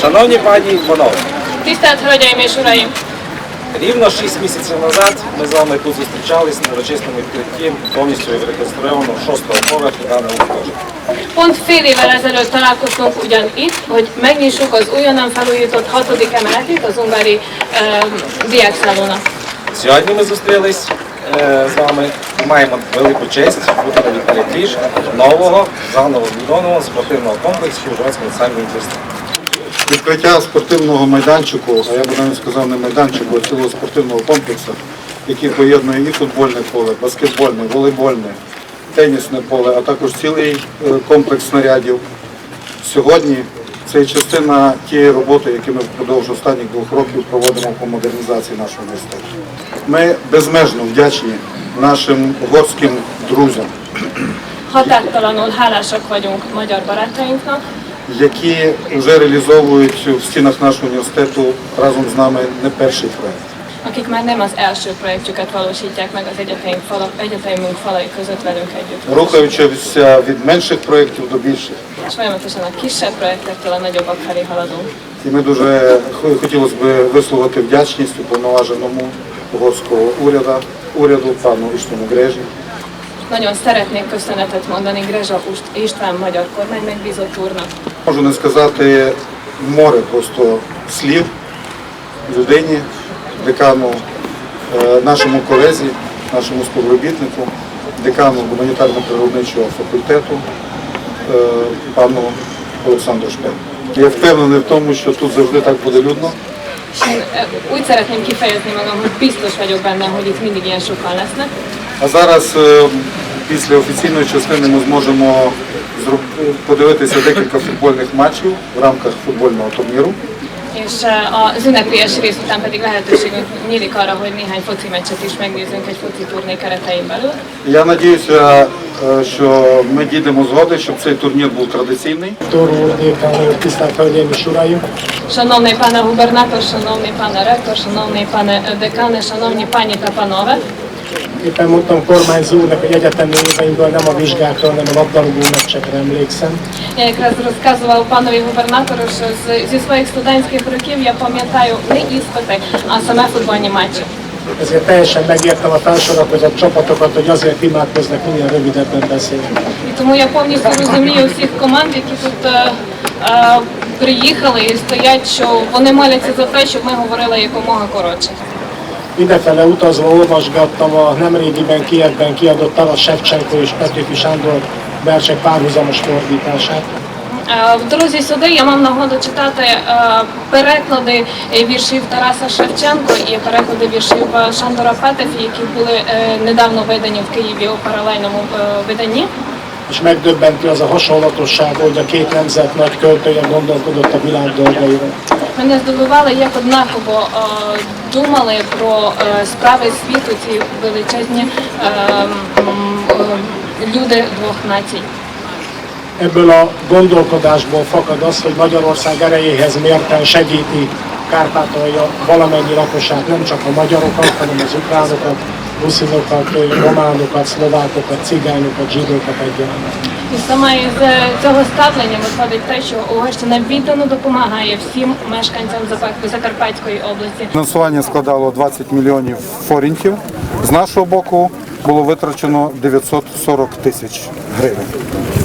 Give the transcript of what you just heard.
Шановні пані і панове, Tisztelt Hölgyeim és Uraim! рівно 6 місяців назад ми з вами тут зустрічались на урочистому відкритті повністю реконструйованого шостого поверху даного гуртожитку. Pont fél évvel ezelőtt találkoztunk ugyan itt, hogy megnyissuk az újonnan felújított hatodik emeletét az ungári um, diákszállónak. Сьогодні ми зустрілись з вами маємо велику честь бути на відкритті нового заново збудованого спортивного комплексу Ужгородського національного університету. Відкриття спортивного майданчику, а я би навіть сказав не майданчику, а цілого спортивного комплексу, який поєднує і футбольне поле, баскетбольне, волейбольне, тенісне поле, а також цілий е, комплекс снарядів. Сьогодні це частина тієї роботи, яку ми впродовж останніх двох років проводимо по модернізації нашого університету. Ми безмежно вдячні нашим угорським друзям, Határtalanul hálásak vagyunk magyar barátainknak, які вже реалізовують в стінах нашого університету разом з нами не перший проект. akik már nem az első projektjüket valósítják meg az egyeteink fala, egyetemünk falai között velünk együtt. Рухаючися від менших проєктів до більших. És folyamatosan a kisebb projektektől a nagyobbak felé haladunk. І ми дуже хотілося б висловити вдячність уповноваженому угорського уряду, уряду пану Іштону Грежі, Nagyon szeretnék köszönetet mondani Grezsa István magyar kormány megbízott úrnak, Можу не сказати море просто слів людині, декану, нашому колезі, нашому співробітнику, декану гуманітарно-природничого факультету, пану Олександру Шпеку. Я впевнений в тому, що тут завжди так буде людно. És úgy szeretném kifejezni magam, hogy biztos vagyok benne, hogy itt mindig ilyen sokan lesznek. А зараз е, після офіційної частини ми зможемо подивитися декілька футбольних матчів в рамках футбольного турніру. És az ünnepélyes rész után pedig lehetőségünk nyílik arra, hogy néhány foci meccset is megnézzünk egy foci turné keretein belül. Я надіюся, е, що ми дійдемо згоди, щоб цей турнір був традиційний. Délután tisztelt Hölgyeim és Uraim! Szanowny Pana Gubernator, Szanowny Pana Rektor, Szanowny Pane Dekany, Szanowni Panie ta Panowie. Éppen mondtam kormányzó úrnak, hogy egyetemi éveimből nem a vizsgákra, hanem a labdarúgó meccsekre emlékszem. Я якраз розказував панові губернатору, що з- зі своїх студентських років я пам'ятаю не іспити, а саме футбольні матчі. Ezért teljesen megértem a felsorakozott csapatokat, hogy azért imádkoznak minél rövidebben beszélni. І тому я повністю розумію всіх команд, які тут е, е, приїхали і стоять, що вони моляться за те, щоб ми говорили якомога коротше. Idefele utazva olvasgattam a nemrégiben Kievben kiadott Taras Shevchenko és Petőfi Sándor versek párhuzamos fordítását. Е, В дорозі сюди я мав нагоду читати е, переклади е, віршів Тараса Шевченко і переклади віршів е, Шандора Петефі, які були е, недавно видані в Києві у паралельному е, виданні. És megdöbbentő az a hasonlatosság, hogy a két nemzet nagy költője gondolkodott a világ dolgairól. Мене здивувало, як однаково е, думали про е, справи світу ці величезні е, е, люди двох націй. Ebből a gondolkodásból fakad az, hogy Magyarország erejéhez mérten segíti Kárpátalja valamennyi lakosát, nem csak a magyarokat, hanem az ukránokat, ruszinokat, románokat, szlovákokat, cigányokat, zsidókat egyaránt. І саме із е, цього ставлення виходить те, що Угорщина віддано допомагає всім мешканцям Закарпатської області. Фінансування складало 20 мільйонів форінтів. З нашого боку було витрачено 940 тисяч гривень.